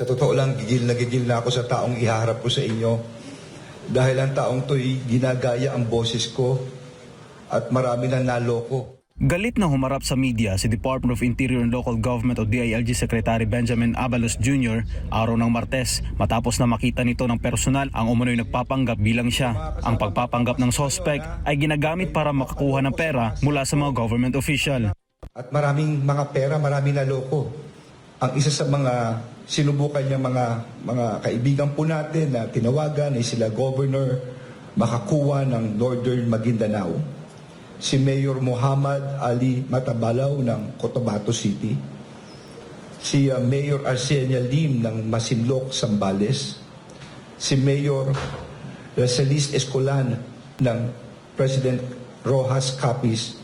Sa totoo lang, gigil na gigil na ako sa taong ihaharap ko sa inyo dahil ang taong to'y ginagaya ang boses ko at marami na naloko. Galit na humarap sa media si Department of Interior and Local Government o DILG Secretary Benjamin Abalos Jr. araw ng Martes matapos na makita nito ng personal ang umunoy nagpapanggap bilang siya. Ang pagpapanggap ng sospek ay ginagamit para makakuha ng pera mula sa mga government official. At maraming mga pera, maraming naloko. Ang isa sa mga sinubukan niya mga mga kaibigan po natin na tinawagan ay sila Governor Makakuwa ng Northern Maguindanao, si Mayor Muhammad Ali Matabalaw ng Cotabato City, si uh, Mayor Arsenio Lim ng Masinloc, Sambales, si Mayor Rosalis Escolan ng President Rojas Capiz.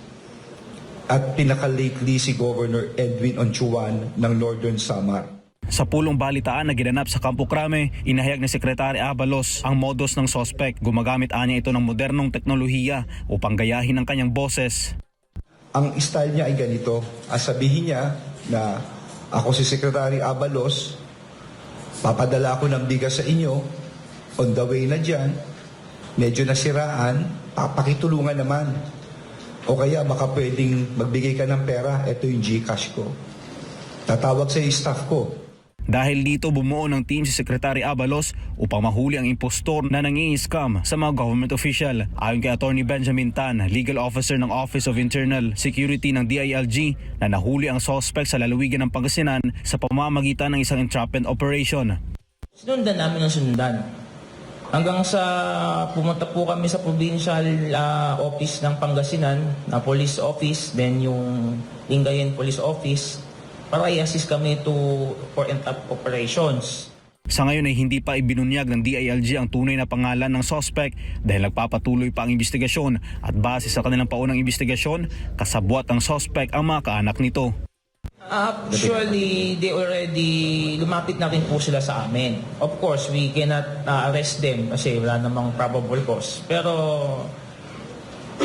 At pinaka-lately si Governor Edwin Onchuan ng Northern Samar. Sa pulong balitaan na ginanap sa Campo Crame, inahayag ni Secretary Abalos ang modus ng sospek. Gumagamit anya ito ng modernong teknolohiya upang gayahin ang kanyang boses. Ang style niya ay ganito. Ang sabihin niya na ako si Secretary Abalos, papadala ako ng bigas sa inyo, on the way na dyan, medyo nasiraan, papakitulungan naman. O kaya baka pwedeng magbigay ka ng pera, ito yung Gcash ko. Tatawag sa staff ko, Dahil dito bumuo ng team si Secretary Abalos upang mahuli ang impostor na nangi-scam sa mga government official. Ayon kay Attorney Benjamin Tan, legal officer ng Office of Internal Security ng DILG na nahuli ang suspect sa lalawigan ng Pangasinan sa pamamagitan ng isang entrapment operation. Sinundan namin ng sundan. Hanggang sa pumunta po kami sa provincial ah, office ng Pangasinan, na police office, then yung Lingayen Police Office, para i-assist kami to for entrap operations. Sa ngayon ay hindi pa ibinunyag ng DILG ang tunay na pangalan ng suspect dahil nagpapatuloy pa ang investigasyon at base sa kanilang paunang investigasyon, kasabwat ang suspect ang mga kaanak nito. Actually, they already lumapit na rin po sila sa amin. Of course, we cannot uh, arrest them kasi wala namang probable cause. Pero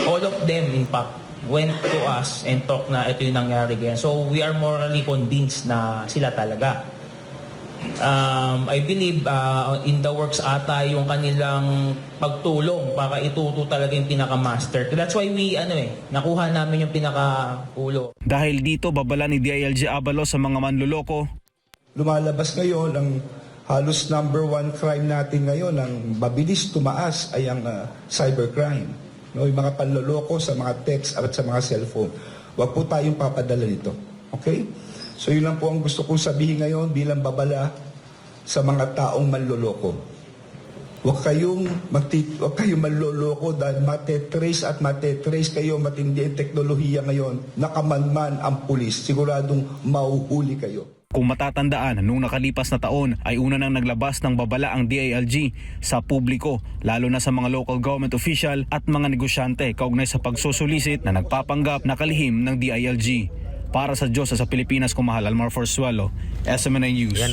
all of them, in fact, went to us and talk na ito yung nangyari ganyan. So we are morally convinced na sila talaga. Um, I believe uh, in the works ata yung kanilang pagtulong para ituto talaga yung pinaka-master. That's why we, ano eh, nakuha namin yung pinaka-ulo. Dahil dito babala ni DILG Abalos sa mga manluloko lumalabas ngayon ang halos number one crime natin ngayon, ang mabilis tumaas ay ang ah, cybercrime. No, yung mga panloloko sa mga text at sa mga cellphone. Huwag po tayong papadala nito. Okay? So yun lang po ang gusto kong sabihin ngayon bilang babala sa mga taong manloloko. Huwag kayong, magti, huwag kayong manloloko dahil matetrace at matetrace kayo matindi ang teknolohiya ngayon. Nakamanman ang pulis. Siguradong mauhuli kayo. Kung matatandaan, nung nakalipas na taon ay una nang naglabas ng babala ang DILG sa publiko, lalo na sa mga local government official at mga negosyante kaugnay sa pagsusulisit na nagpapanggap na kalihim ng DILG. Para sa Diyos sa Pilipinas, kumahal Almar Forsuelo, SMNA News.